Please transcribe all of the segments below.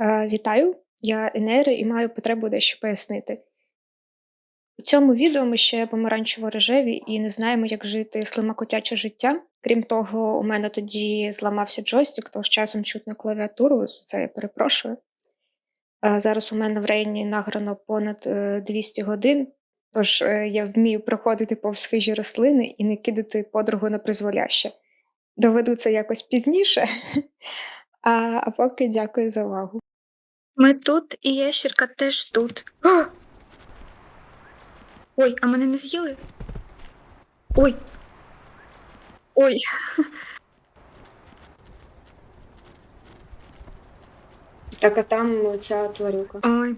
Е, Вітаю, я Енери і маю потребу дещо пояснити. У цьому відео ми ще помаранчево-рожеві і не знаємо, як жити слимакотяче життя. Крім того, у мене тоді зламався джойстик, тож часом чутно клавіатуру, за це я перепрошую. Е, Зараз у мене в рейні награно понад е, 200 годин, тож е, я вмію проходити повз хижі рослини і не кидати подругу на призволяще. Доведу це якось пізніше. А, а поки дякую за увагу. Ми тут, і ящерка теж тут. О! Ой, а мене не з'їли? Ой. Ой. Так, а там ця тварюка. Ой.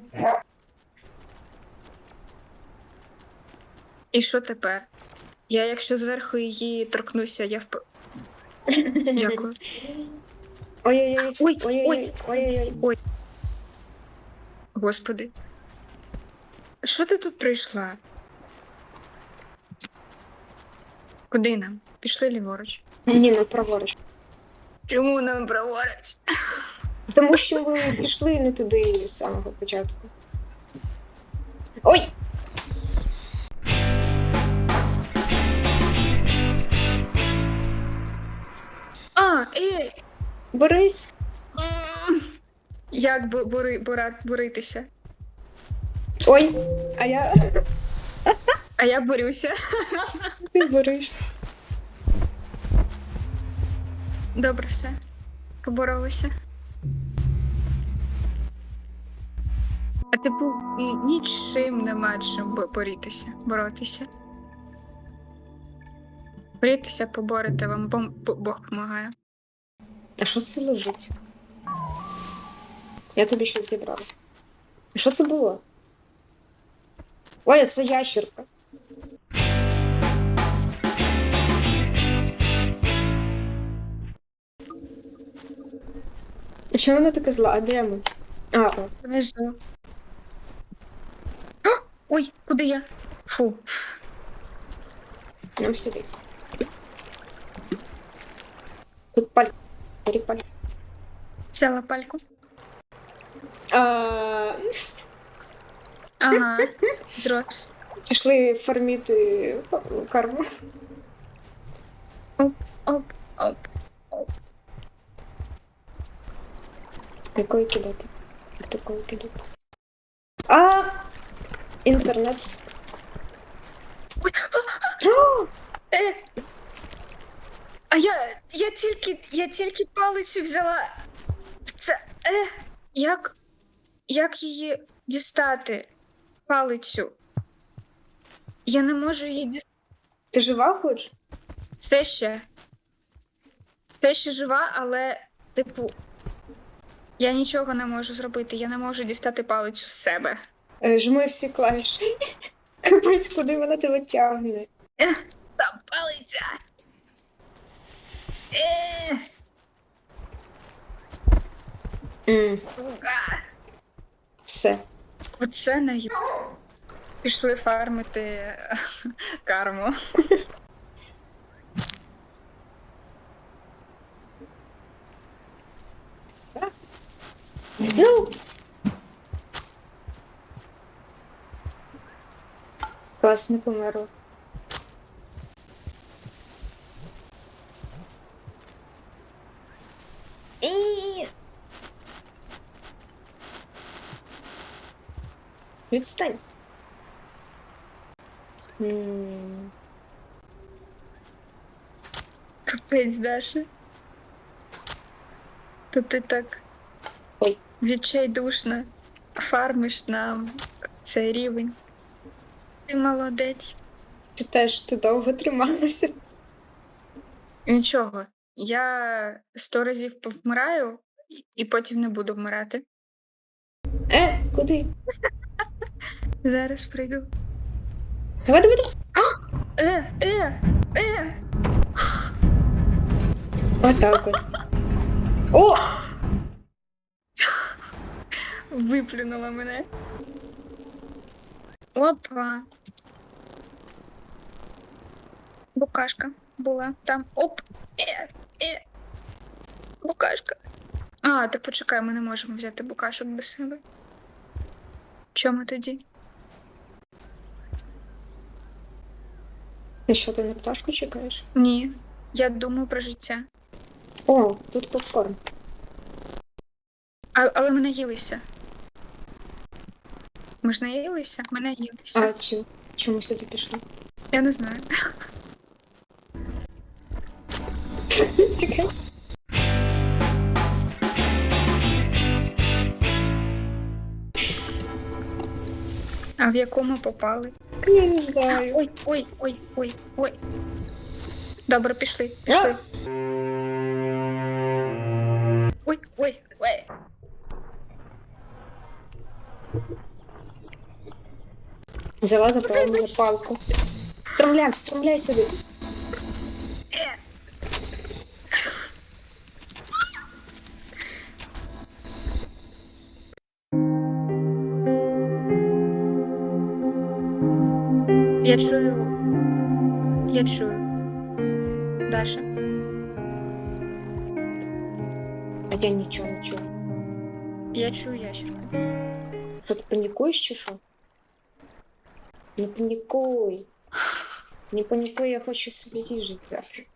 І що тепер? Я, якщо зверху її торкнуся, я вп... Дякую. Ой-ой-ой. Ой, Ой-ой-ой. ой, Ой-ой-ой. Господи. Що ти тут прийшла? Куди нам? Пішли ліворуч. Ні, не праворуч. Чому нам праворуч? Тому що ми пішли не туди з самого початку. Ой! А, ей! Борис! Як бури, бура, буритися? Ой! А я А я борюся. ти бориш. Добре, все. Поборолися. А типу, ні- нічим нема чим бо- борітися, боротися. Борітися, поборете вам, бо бо- Бог допомагає. А що це лежить? Я тобі щось зібрала. А що це було? Ой, це ящерка. А чому вона така зла? А де ми? А, о. Внизу. О, Ой, куди я? Фу. Нам сюди. Тут паль... Бери паль... Взяла пальку. А, Ага. Зрос. пішли фарміти карму. Оп, оп. Такої кидати. Такої кидати. А! Інтернет. Ой, А! Е. А я. Я тільки. Я тільки палицю взяла. Це. Е. Як. Як її дістати? Палицю. Я не можу її дістати. Ти жива хоч? Все ще. Все ще жива, але, типу. Я нічого не можу зробити. Я не можу дістати палицю з себе. Е, Жми всі клавіші. Капець, куди вона тебе тягне. Там палиця. Е. М, Уга. Все. Оце на ю. Пішли фармити карму. Ну. Клас, не померла. І... Відстань. М, Капець, Даша. То ти так Ой. відчайдушно фармиш нам цей рівень. Ти молодець. Ти теж ти довго трималася. Нічого. Я сто разів повмираю і- і потім не буду вмирати. Е, куди? Зараз прийду. Давай, давай, давай. Е, е, е! Отак от. О! Виплюнула мене. Опа. Букашка була там. Оп. Е, е. Букашка. А, так почекай, ми не можемо взяти букашок до себе. Чому тоді? І що ти на пташку чекаєш? Ні. Я думаю про життя. О, тут попкорн. А, але ми наїлися. Ми ж наїлися? Ми наїлися. А цю чому сюди пішли? Я не знаю. Чекай. А в якому попали? Я не знаю. Ой, ой, ой, ой, ой. Добре, пішли, пішли. Ой, ой, ой. Взяла мене палку. Стромляй, стромляй сюди. Я чую. Я чую. Даша. А я нічого не чую. Я чую ящерку. Що ти панікуєш чи що? Не панікуй. Не панікуй, я хочу собі їжу взяти.